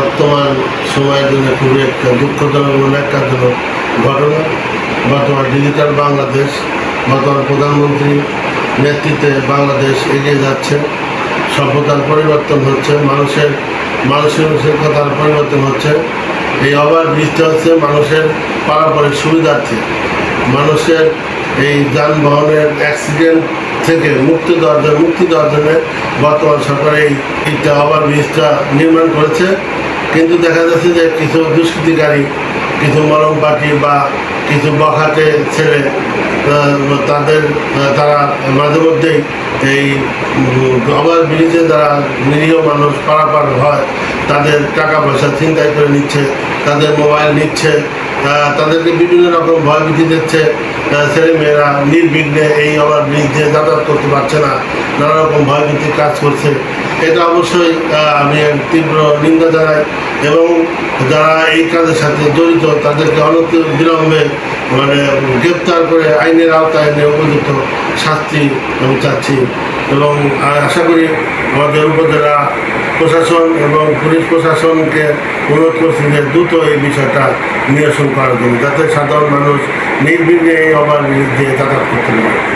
বর্তমান সময়ের জন্য খুবই একটা দুঃখজনক এবং ন্যাক্কারজনক ঘটনা। বর্তমান ডিজিটাল বাংলাদেশ, বর্তমান প্রধানমন্ত্রী নেতৃত্বে বাংলাদেশ এগিয়ে যাচ্ছে। সভ্যতার পরিবর্তন হচ্ছে, মানুষের মানুষের মানসিকতার পরিবর্তন হচ্ছে। এই ওভার ব্রিজটা হচ্ছে মানুষের পারাপারের সুবিধার্থে। মানুষের এই যানবাহনের অ্যাক্সিডেন্ট থেকে মুক্তি দেওয়ার জন্য, মুক্তি দেওয়ার জন্য বর্তমান সরকার এই একটা ওভার ব্রিজটা নির্মাণ করেছে। কিন্তু দেখা যাচ্ছে যে কিছু দুষ্কৃতিকারী কিছু মলম পার্টি বা কিছু বখাটে ছেলে তাদের তারা মাঝে মধ্যেই এই আমার ব্রিজে যারা নিরীহ মানুষ পারাপার হয়, তাদের টাকা পয়সা চিন্তায় করে নিচ্ছে, তাদের মোবাইল নিচ্ছে তাদেরকে বিভিন্ন রকম ভয়ভীতি দিচ্ছে। ছেলেমেয়েরা নির্বিঘ্নে এই ওভার ব্রিজ দিয়ে যাতায়াত করতে পারছে না। নানা রকম ভয়ভীতি কাজ করছে। এটা অবশ্যই আমি তীব্র নিন্দা জানাই এবং যারা এই কাজের সাথে জড়িত, তাদেরকে অনত বিলম্বে মানে গ্রেপ্তার করে আইনের আওতায় এনে উপযুক্ত শাস্তি আমি চাচ্ছি এবং আশা করি আমাদের উপজেলা প্রশাসন এবং পুলিশ প্রশাসনকে অনুরোধ করছি যে দ্রুত এই বিষয়টা নিরসন করার জন্য, যাতে সাধারণ মানুষ নির্বিঘ্নে এই অবাধ বিরুদ্ধে যাতায়াত করতে পারে।